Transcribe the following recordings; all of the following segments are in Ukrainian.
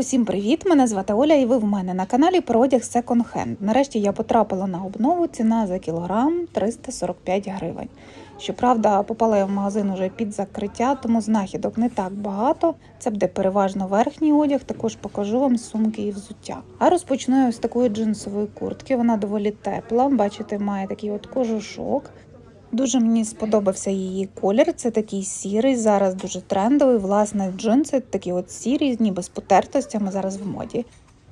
Усім привіт! Мене звати Оля, і ви в мене на каналі про одяг Hand. Нарешті я потрапила на обнову. Ціна за кілограм 345 гривень. Щоправда, попала я в магазин уже під закриття, тому знахідок не так багато. Це буде переважно верхній одяг. Також покажу вам сумки і взуття. А розпочну я з такої джинсової куртки. Вона доволі тепла. Бачите, має такий от кожушок. Дуже мені сподобався її колір. Це такий сірий, зараз дуже трендовий. Власне, джинси такі от сірі, ніби з потертостями зараз в моді.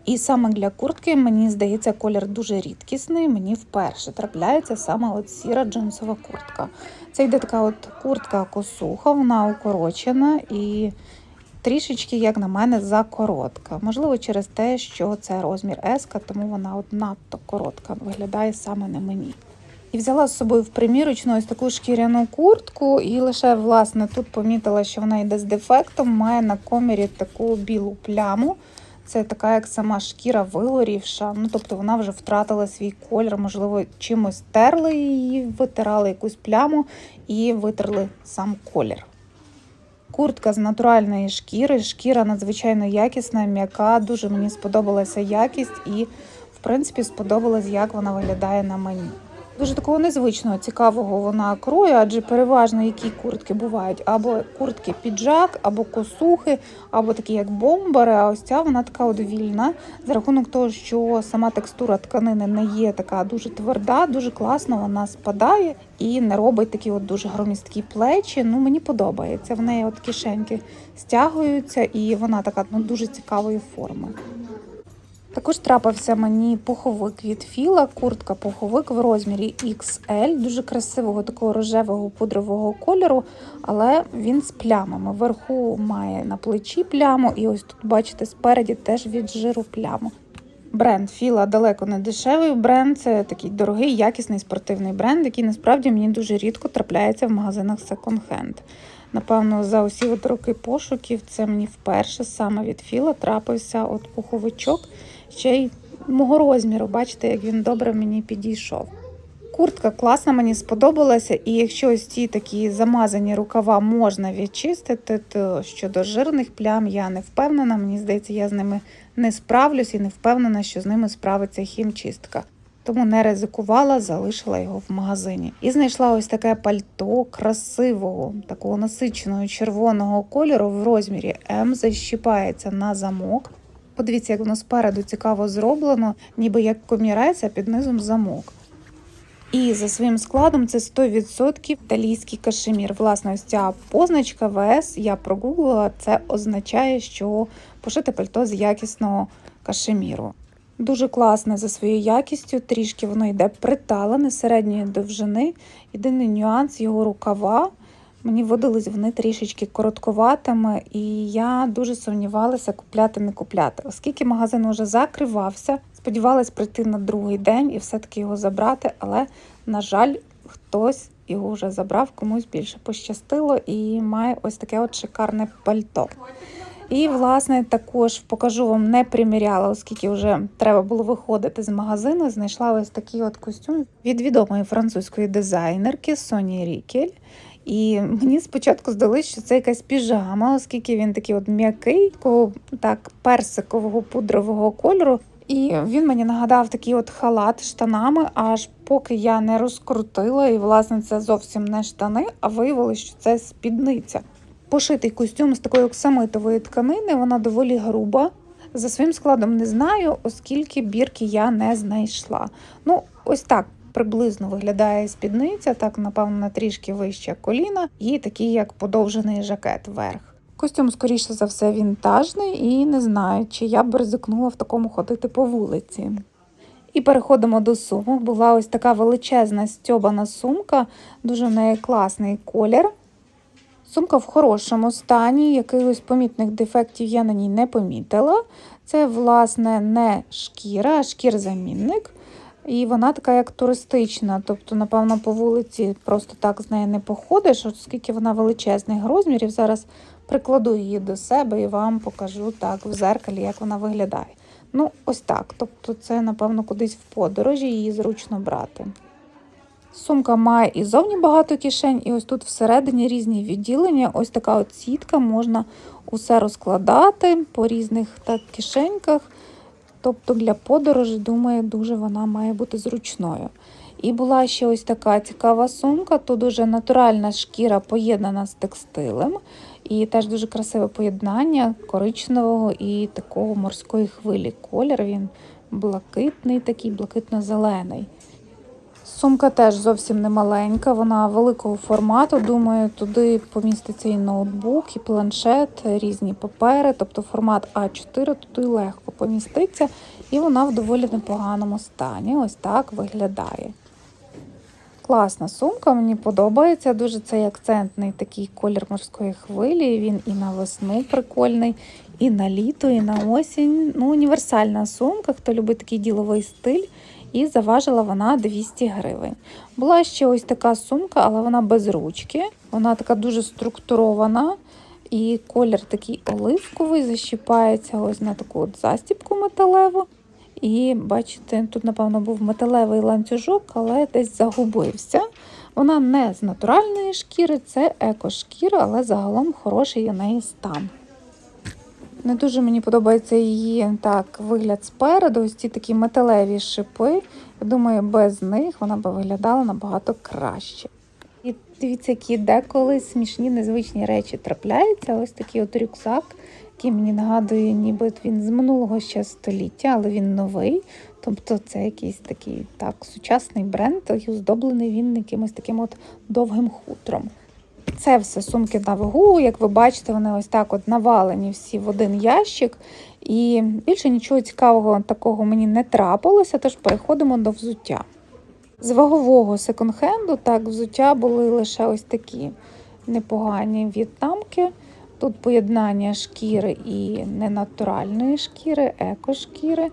І саме для куртки, мені здається, колір дуже рідкісний. Мені вперше трапляється саме от сіра джинсова куртка. Це йде така от куртка косуха, вона укорочена і трішечки, як на мене, закоротка. Можливо, через те, що це розмір S, тому вона от надто коротка, виглядає саме на мені. І взяла з собою в примірочну ось таку шкіряну куртку, і лише власне тут помітила, що вона йде з дефектом, має на комірі таку білу пляму. Це така, як сама шкіра вигорівша. Ну тобто вона вже втратила свій колір, можливо, чимось терли її, витирали якусь пляму і витерли сам колір. Куртка з натуральної шкіри, шкіра надзвичайно якісна, м'яка. Дуже мені сподобалася якість і, в принципі, сподобалось, як вона виглядає на мені. Дуже такого незвичного, цікавого вона крою, адже переважно які куртки бувають або куртки піджак, або косухи, або такі як бомбари. А ось ця вона така от вільна. За рахунок того, що сама текстура тканини не є така дуже тверда, дуже класно вона спадає і не робить такі от дуже громісткі плечі. Ну мені подобається. В неї от кишеньки стягуються, і вона така ну дуже цікавої форми. Також трапився мені пуховик від Філа, куртка пуховик в розмірі XL, дуже красивого такого рожевого пудрового кольору, але він з плямами. Вверху має на плечі пляму, і ось тут, бачите, спереді теж від жиру пляму. Бренд Філа далеко не дешевий бренд, це такий дорогий, якісний спортивний бренд, який насправді мені дуже рідко трапляється в магазинах секонд-хенд. Напевно, за усі от роки пошуків це мені вперше саме від Філа трапився от пуховичок ще й мого розміру. Бачите, як він добре мені підійшов. Куртка класна, мені сподобалася, і якщо ось ці такі замазані рукава можна відчистити, то щодо жирних плям я не впевнена. Мені здається, я з ними не справлюсь і не впевнена, що з ними справиться хімчистка. Тому не ризикувала, залишила його в магазині. І знайшла ось таке пальто красивого, такого насиченого червоного кольору в розмірі М, защіпається на замок. Подивіться, як воно спереду цікаво зроблено, ніби як комірець, а під низом замок. І за своїм складом це 100% італійський кашемір. Власне, ось ця позначка ВС я прогуглила, це означає, що пошите пальто з якісного кашеміру. Дуже класне за своєю якістю, трішки воно йде приталене середньої довжини. Єдиний нюанс його рукава. Мені видались вони трішечки коротковатими, і я дуже сумнівалася, купляти не купляти. Оскільки магазин вже закривався, сподівалась прийти на другий день і все-таки його забрати, але, на жаль, хтось його вже забрав, комусь більше пощастило і має ось таке от шикарне пальто. І, власне, також покажу вам, не приміряла, оскільки вже треба було виходити з магазину. Знайшла ось такий от костюм від відомої французької дизайнерки Соні Рікель. І мені спочатку здалося, що це якась піжама, оскільки він такий от м'який, такого так персикового пудрового кольору. І він мені нагадав такий от халат штанами, аж поки я не розкрутила, і власне це зовсім не штани, а виявилося, що це спідниця. Пошитий костюм з такої оксамитової тканини, вона доволі груба. За своїм складом не знаю, оскільки бірки я не знайшла. Ну, ось так приблизно виглядає спідниця, так, напевно, трішки вище коліна, і такий як подовжений жакет вверх. Костюм, скоріше за все, вінтажний, і не знаю, чи я б ризикнула в такому ходити по вулиці. І переходимо до сумок. Була ось така величезна стьобана сумка, дуже в неї класний колір. Сумка в хорошому стані, якихось помітних дефектів я на ній не помітила. Це, власне, не шкіра, а шкір-замінник. І вона така як туристична, тобто, напевно, по вулиці просто так з нею не походиш, оскільки вона величезних розмірів. Зараз прикладу її до себе і вам покажу так в зеркалі, як вона виглядає. Ну, ось так. Тобто, це, напевно, кудись в подорожі її зручно брати. Сумка має і зовні багато кишень, і ось тут всередині різні відділення. Ось така от сітка, можна усе розкладати по різних так, кишеньках. Тобто для подорожі, думаю, дуже вона має бути зручною. І була ще ось така цікава сумка. Тут дуже натуральна шкіра поєднана з текстилем. І теж дуже красиве поєднання коричневого і такого морської хвилі. Колір він блакитний, такий блакитно-зелений. Сумка теж зовсім не маленька, вона великого формату. Думаю, туди поміститься і ноутбук, і планшет, різні папери, тобто формат А4 туди легко поміститься, і вона в доволі непоганому стані. Ось так виглядає. Класна сумка, мені подобається. Дуже цей акцентний такий колір морської хвилі. Він і на весну прикольний, і на літо, і на осінь. Ну, універсальна сумка, хто любить такий діловий стиль. І заважила вона 200 гривень. Була ще ось така сумка, але вона без ручки. Вона така дуже структурована. І колір такий оливковий, защіпається ось на таку от застібку металеву. І бачите, тут, напевно, був металевий ланцюжок, але десь загубився. Вона не з натуральної шкіри, це екошкіра, але загалом хороший у неї стан. Не дуже мені подобається її так вигляд спереду. Ось ці такі металеві шипи. Я думаю, без них вона б виглядала набагато краще. І дивіться, які деколи смішні, незвичні речі трапляються. Ось такий от рюкзак, який мені нагадує, ніби він з минулого ще століття, але він новий. Тобто це якийсь такий так сучасний бренд, і оздоблений він якимось таким от довгим хутром. Це все сумки на вагу. Як ви бачите, вони ось так от навалені всі в один ящик. І більше нічого цікавого такого мені не трапилося, тож переходимо до взуття. З вагового секонд-хенду так взуття були лише ось такі непогані в'єтнамки. Тут поєднання шкіри і ненатуральної шкіри, екошкіри.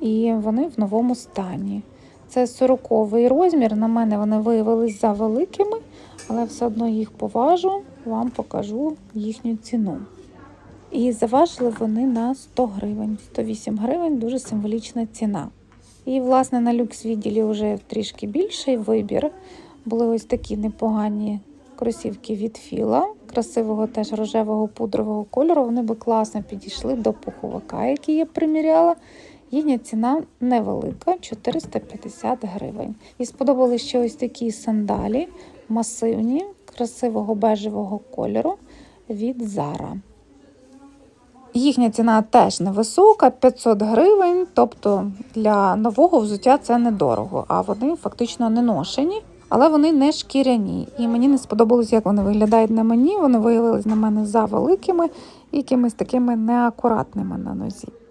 І вони в новому стані. Це 40-й розмір. На мене вони виявились за великими, але все одно їх поважу, вам покажу їхню ціну. І заважили вони на 100 гривень. 108 гривень дуже символічна ціна. І, власне, на люкс відділі вже трішки більший вибір. Були ось такі непогані кросівки від Філа, красивого теж рожевого пудрового кольору. Вони би класно підійшли до пуховика, який я приміряла. Їхня ціна невелика 450 гривень. І сподобались ще ось такі сандалі масивні, красивого бежевого кольору від Zara. Їхня ціна теж невисока, 500 гривень, тобто для нового взуття це недорого, а вони фактично не ношені, але вони не шкіряні. І мені не сподобалось, як вони виглядають на мені. Вони виявились на мене за великими якимись такими неакуратними на нозі.